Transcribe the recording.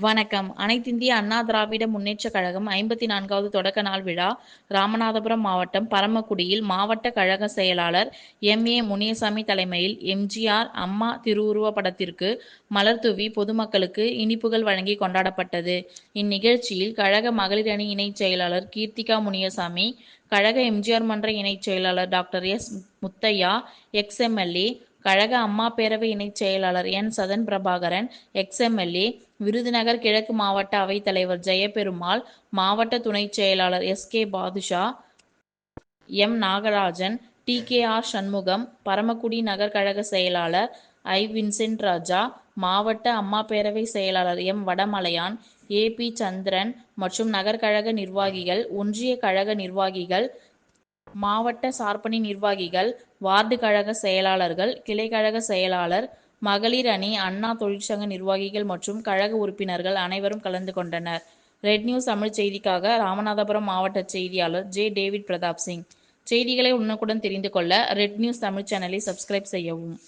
வணக்கம். அனைத்திந்திய அண்ணா திராவிட முன்னேற்றக் கழகம் ஐம்பத்தி நான்காவது தொடக்க நாள் விழா ராமநாதபுரம் மாவட்டம் பரமக்குடியில் மாவட்ட கழக செயலாளர் எம். ஏ. முனியசாமி தலைமையில் எம்ஜிஆர் அம்மா திருவுருவ படத்திற்கு மலர் தூவி பொதுமக்களுக்கு இனிப்புகள் வழங்கி கொண்டாடப்பட்டது. இந்நிகழ்ச்சியில் கழக மகளிர் அணி இணைச் செயலாளர் கீர்த்திகா முனியசாமி கழக எம்ஜிஆர் மன்ற இணைச் செயலாளர் டாக்டர் எஸ். முத்தையா எக்ஸ்எம்எல்ஏ கழக அம்மா பேரவை இணைச் செயலாளர் N. Sathan Prabhakaran ex MLA Virudhunagar கிழக்கு மாவட்ட அவைத்தலைவர் ஜெயபெருமாள் மாவட்ட துணைச் செயலாளர் S. K. Badusha M. Nagarajan T. K. R. Shanmugam Paramakudi நகர் கழக செயலாளர் ஐ. வின்சென்ட் ராஜா மாவட்ட அம்மா பேரவை செயலாளர் M. Vadamalaiyan A. P. Chandran மற்றும் நகர்கழக நிர்வாகிகள் ஒன்றிய கழக நிர்வாகிகள் மாவட்ட சார்பணி நிர்வாகிகள் வார்டு கழக செயலாளர்கள் கிளை கழக செயலாளர் மகளிர் அணி அண்ணா தொழிற்சங்க நிர்வாகிகள் மற்றும் கழக உறுப்பினர்கள் அனைவரும் கலந்து கொண்டனர். ரெட் நியூஸ் தமிழ் செய்திக்காக ராமநாதபுரம் மாவட்ட செய்தியாளர் ஜே டேவிட் பிரதாப் சிங். செய்திகளை உன்னக்குடன் தெரிந்து கொள்ள ரெட் நியூஸ் தமிழ் சேனலை சப்ஸ்கிரைப் செய்யவும்.